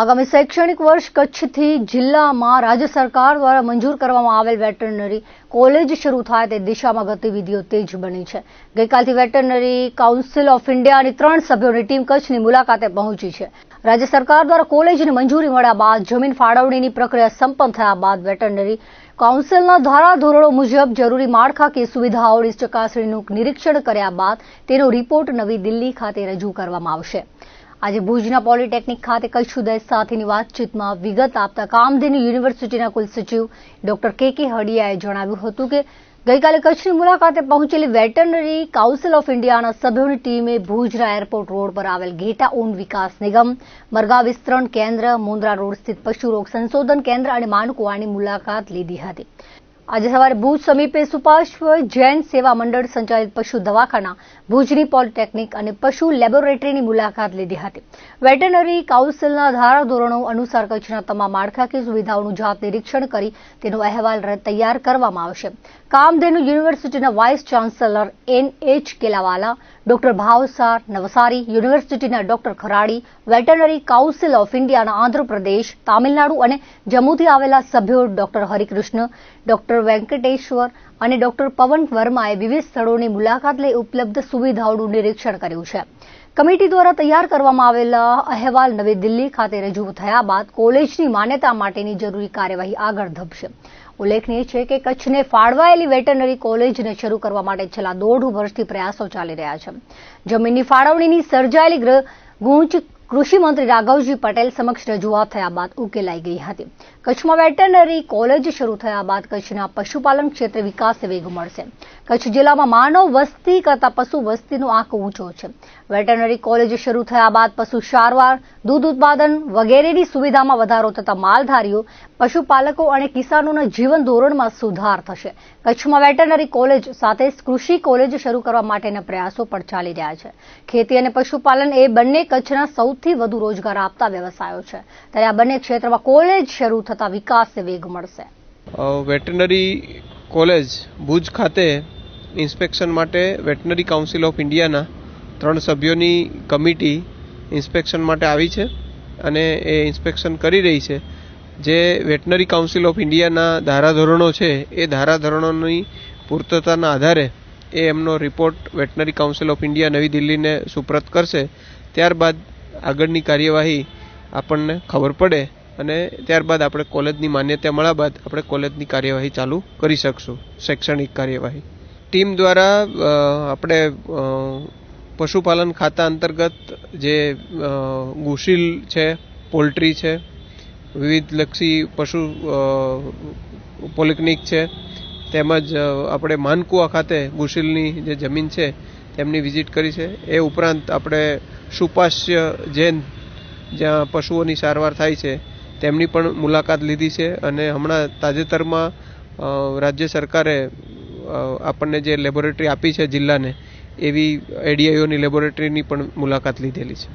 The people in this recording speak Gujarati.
આગામી શૈક્ષણિક વર્ષ કચ્છથી જિલ્લામાં રાજ્ય સરકાર દ્વારા મંજૂર કરવામાં આવેલ વેટરનરી કોલેજ શરૂ થાય તે દિશામાં ગતિવિધિઓ તેજ બની છે. ગઈકાલથી વેટરનરી કાઉન્સિલ ઓફ ઇન્ડિયાની ત્રણ સભ્યોની ટીમ કચ્છની મુલાકાતે પહોંચી છે. રાજ્ય સરકાર દ્વારા કોલેજની મંજૂરી મળ્યા બાદ જમીન ફાળવણીની પ્રક્રિયા સંપન્ન થયા બાદ વેટરનરી કાઉન્સિલના ધારાધોરણો મુજબ જરૂરી માળખાકીય સુવિધાઓની ચકાસણીનું નિરીક્ષણ કર્યા બાદ તેનો રિપોર્ટ નવી દિલ્હી ખાતે રજૂ કરવામાં આવશે. આજે ભુજના પોલિટેકનિક ખાતે કચ્છ ઉદય સાથેની વાતચીતમાં વિગત આપતા કામધેનુ યુનિવર્સિટીના કુલસચિવ ડોક્ટર કે કે હડિયાએ જણાવ્યું હતું કે ગઈકાલે કચ્છની મુલાકાતે પહોંચેલી વેટરનરી કાઉન્સિલ ઓફ ઇન્ડિયાના સભ્યોની ટીમે ભુજના એરપોર્ટ રોડ પર આવેલ ઘેટા ઊન વિકાસ નિગમ મરઘા વિસ્તરણ કેન્દ્ર મુન્દ્રા રોડ સ્થિત પશુરોગ સંશોધન કેન્દ્ર અને માનકુવાની મુલાકાત લીધી હતી. આજે સવારે ભુજ સમીપે સુપાશ્વ જૈન સેવા મંડળ સંચાલિત પશુ દવાખાના ભુજની પોલિટેકનિક અને પશુ લેબોરેટરીની મુલાકાત લીધી હતી. વેટરનરી કાઉન્સિલના ધારાધોરણો અનુસાર કચ્છના તમામ માળખાકીય સુવિધાઓનું જાત નિરીક્ષણ કરી તેનો અહેવાલ તૈયાર કરવામાં આવશે. કામધેનુ યુનિવર્સિટીના vice chancellor N H Kelawala, doctor Bhavsar Navsari, યુનિવર્સિટીના doctor Kharadi, veterinary council of ઇન્ડિયાના આંધ્રપ્રદેશ, તામિલનાડુ અને જમ્મુથી આવેલા સભ્યો ડોક્ટર હરિકૃષ્ણ, ડોક્ટર વેંકટેશ્વર અને ડોક્ટર પવન વર્માએ વિવિધ સ્થળોની મુલાકાત લઈ ઉપલબ્ધ સુવિધાઓનું નિરીક્ષણ કર્યું છે. કમિટી દ્વારા તૈયાર કરવામાં આવેલા અહેવાલ નવી દિલ્હી ખાતે રજૂ થયા બાદ કોલેજની માન્યતા માટેની જરૂરી કાર્યવાહી આગળ ધપશે. ઉલ્લેખનીય છે કે કચ્છને ફાળવાયેલી વેટરનરી કોલેજને શરૂ કરવા માટે છેલ્લા દોઢ વર્ષથી પ્રયાસો ચાલી રહ્યા છે. જમીનની ફાળવણીની સર્જાયેલી ગૂંચ કૃષિ મંત્રી રાઘવજી પટેલ સમક્ષ રજૂઆત થયા બાદ ઉકેલાઈ ગઈ હતી. કચ્છમાં વેટરનરી કોલેજ શરૂ થયા બાદ કચ્છના પશુપાલન ક્ષેત્રે વિકાસને વેગ મળશે. કચ્છ જિલ્લામાં માનવ વસ્તી કરતા પશુ વસ્તીનો આંક ઊંચો છે. વેટરનરી કોલેજ શરૂ થયા બાદ પશુ સારવાર, દૂધ ઉત્પાદન વગેરેની સુવિધામાં વધારો થતા માલધારીઓ, પશુપાલકો અને કિસાનોના જીવન ધોરણમાં સુધાર થશે. કચ્છમાં વેટરનરી કોલેજ સાથે કૃષિ કોલેજ શરૂ કરવા માટેના પ્રયાસો પણ ચાલી રહ્યા છે. ખેતી અને પશુપાલન એ બંને કચ્છના સૌથી વધુ રોજગાર આપતા વ્યવસાયો છે. ત્યારે આ બંને ક્ષેત્રમાં કોલેજ શરૂ થતા વિકાસને વેગ મળશે. વેટરનરી કોલેજ ભુજ ખાતે ઇન્સ્પેક્શન માટે વેટરનરી કાઉન્સિલ ઓફ ઇન્ડિયાના ત્રણ સભ્યોની કમિટી ઇન્સ્પેક્શન માટે આવી છે અને એ ઇન્સ્પેક્શન કરી રહી છે. જે વેટનરી કાઉન્સિલ ઓફ ઇન્ડિયાના ધારાધોરણો છે, એ ધારાધોરણોની પૂર્તતાના આધારે એ એમનો report veterinary council of India નવી દિલ્હીને સુપ્રત કરશે. ત્યારબાદ આગળની કાર્યવાહી આપણને ખબર પડે અને ત્યારબાદ આપણે કોલેજની માન્યતા મળ્યા બાદ આપણે કોલેજની કાર્યવાહી ચાલુ કરી શકશું શૈક્ષણિક કાર્યવાહી. ટીમ દ્વારા આપણે પશુપાલન ખાતા અંતર્ગત જે ગુશીલ છે પોલ્ટ્રી છે વિવિધ લક્ષી પશુ અ, પોલિક્લિનિક છે તેમજ આપણે માનકુવા ખાતે ગુશીલની જે જમીન છે તેમની વિઝિટ કરી છે. એ ઉપરાંત આપણે સુપાસ્ય જૈન જ્યાં પશુઓની સારવાર થાય છે, તેમની પણ મુલાકાત લીધી છે અને હમણાં તાજેતરમાં રાજ્ય સરકારે આપણને જે લેબોરેટરી આપી છે જિલ્લાને, એવી એડીઆઈઓની લેબોરેટરીની પણ મુલાકાત લીધેલી છે.